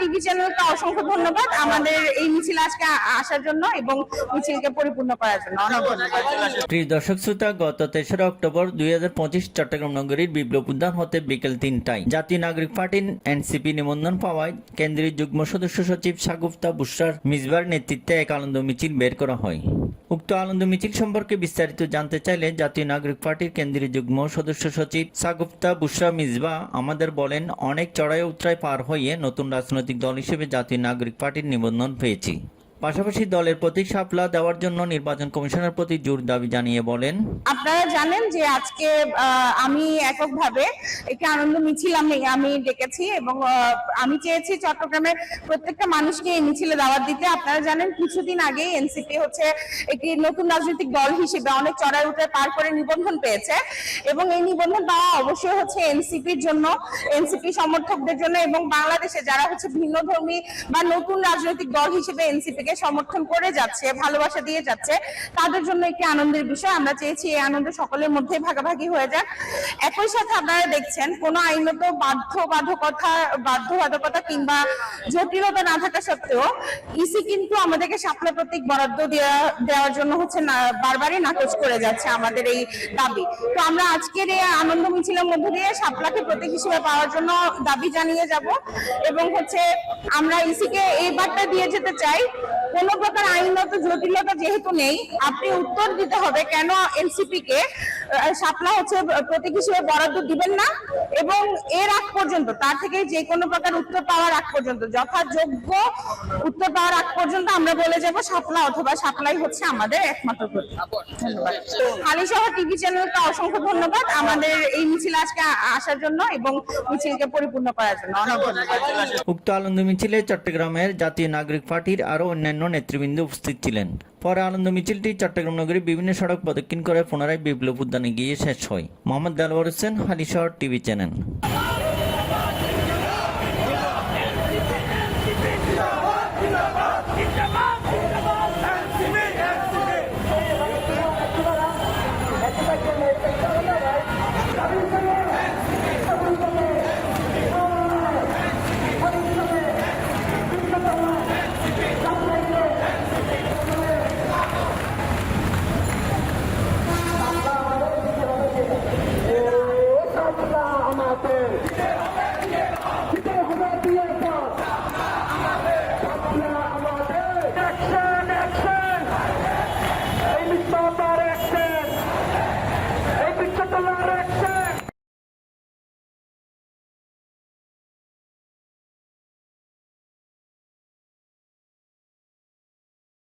TV চ্যানেলকে অসংখ্য ধন্যবাদ। আমাদের এই মিছিলে আজকে আসার জন্য এবং মিছিলকে পরিপূর্ণ করার জন্য। অনেক ধন্যবাদ। প্রিয় দর্শক শ্রোতা, গত তেসরা অক্টোবর দুই হাজার পঁচিশ চট্টগ্রাম নগরীর বিপ্লব উদ্যান হতে বিকেল তিনটায় জাতীয় নাগরিক পার্টির এনসিপি নিবন্ধন পাওয়ায় কেন্দ্রীয় যুগ্ম সদস্য সচিব সাগুফতা বুসরার মিসবার নেতৃত্বে এক আনন্দ মিছিল বের করা হয়। উক্ত আনন্দ মিছিল সম্পর্কে বিস্তারিত জানতে চাইলে জাতীয় নাগরিক পার্টির কেন্দ্রীয় যুগ্ম সদস্য সচিব সাগুপ্তা বুসরা মিজবা আমাদের বলেন, অনেক চড়াই উত্তরায় পার হয়ে নতুন রাজনৈতিক দল হিসেবে জাতীয় নাগরিক পার্টির নিবন্ধন পেয়েছি। পাশাপাশি দলের প্রতীক সাপলা দেওয়ার জন্য নির্বাচন কমিশনের প্রতি জোর দাবি জানিয়ে বলেন। আপনারা জানেন যে আজকে আমি এককভাবে একটি আনন্দ মিছিল আমি আমি ডেকেছি এবং আমি চেয়েছি চট্টগ্রামের প্রত্যেকটা মানুষকে এই মিছিলে দাওয়াত দিতে। আপনারা জানেন কিছুদিন আগে এনসিপি হচ্ছে একটি নতুন রাজনৈতিক দল হিসেবে অনেক চড়াই উঠে পার করে নিবন্ধন পেয়েছে এবং এই নিবন্ধন পাওয়া অবশ্যই হচ্ছে এনসিপির জন্য, এনসিপি সমর্থকদের জন্য এবং বাংলাদেশে যারা হচ্ছে ভিন্ন ধর্মী বা নতুন রাজনৈতিক দল হিসেবে এনসিপি কে সমর্থন করে যাচ্ছে, ভালোবাসা দিয়ে যাচ্ছে। তাদের জন্য একটি আনন্দের বিষয়। আমরা চেয়েছি এই আনন্দ সকলের মধ্যে ভাগাভাগি হয়ে যাক। একই সাথে আপনারা দেখছেন, কোন আইনত বাধ্য বাধকতা বাধ্যবাধকতা কিংবা জটিলতা না থাকা সত্ত্বেও ইসি কিন্তু আমাদেরকে সাপলা প্রতীক বরাদ্দ দেওয়া- দেওয়ার জন্য হচ্ছে বারবারই নাকচ করে যাচ্ছে আমাদের এই দাবি। তো আমরা আজকের এই আনন্দ মিছিলের মধ্যে দিয়ে সাপলাকে প্রতীক হিসেবে পাওয়ার জন্য দাবি জানিয়ে যাব এবং হচ্ছে আমরা ইসিকে এই বার্তা দিয়ে যেতে চাই কোন প্রকার আইনত জটিলতা যেহেতু নেই আপনি উত্তর দিতে হবে কেন এনসিপি কে শাপলা হচ্ছে প্রতীক হিসেবে বরাদ্দ দিবেন না এবং এর আগ পর্যন্ত তার থেকে যে কোনো প্রকার উত্তর পাওয়ার আগ পর্যন্ত যথাযোগ্য উত্তর পাওয়ার আগ পর্যন্ত আমরা বলে যাব শাপলা অথবা শাপলাই হচ্ছে আমাদের একমাত্র প্রতীক। ধন্যবাদ। হালিশহর টিভি চ্যানেলকে অসংখ্য ধন্যবাদ আমাদের এই মিছিল আজকে আসার জন্য এবং মিছিলকে পরিপূর্ণ করার জন্য। অনেক ধন্যবাদ। উক্ত আনন্দ মিছিলে চট্টগ্রামের জাতীয় নাগরিক পার্টির আরও অন্যান্য নেতৃবৃন্দ উপস্থিত ছিলেন। পরে আনন্দ মিছিলটি চট্টগ্রাম নগরীর বিভিন্ন সড়ক প্রদক্ষিণ করে পুনরায় বিপ্লব উদ্যানে গিয়ে শেষ হয়। Mohammad Delwar Hossain, Halishahar TV channel.